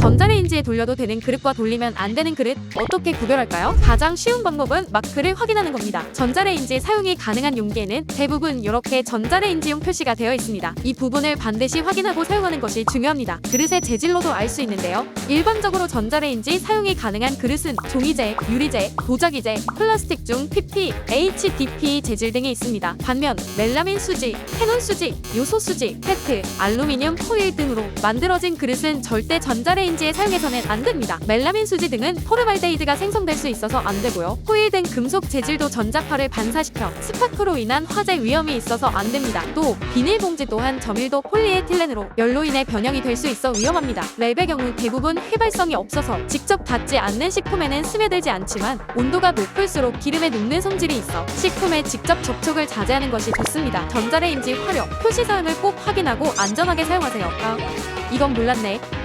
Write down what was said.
전자레인지에 돌려도 되는 그릇과 돌리면 안 되는 그릇 어떻게 구별할까요? 가장 쉬운 방법은 마크를 확인하는 겁니다. 전자레인지 사용이 가능한 용기에는 대부분 이렇게 전자레인지용 표시가 되어 있습니다. 이 부분을 반드시 확인하고 사용하는 것이 중요합니다. 그릇의 재질로도 알 수 있는데요. 일반적으로 전자레인지 사용이 가능한 그릇은 종이재, 유리재, 도자기재, 플라스틱 중 PP, HDP 재질 등이 있습니다. 반면 멜라민 수지, 페논 수지, 요소 수지, 페트, 알루미늄, 호일 등으로 만들어진 그릇은 절대 전자레인지 에 사용해서는 안 됩니다. 멜라민 수지 등은 포르말데이드가 생성될 수 있어서 안 되고요. 호일 등 금속 재질도 전자파를 반사시켜 스파크로 인한 화재 위험이 있어서 안 됩니다. 또 비닐봉지 또한 점유도 폴리에틸렌으로 열로 인해 변형이 될 수 있어 위험합니다. 랩의 경우 대부분 휘발성이 없어서 직접 닿지 않는 식품에는 스며들지 않지만 온도가 높을수록 기름에 녹는 성질이 있어 식품에 직접 접촉을 자제하는 것이 좋습니다. 전자레인지 화력, 표시 사항을 꼭 확인하고 안전하게 사용하세요. 아, 이건 몰랐네.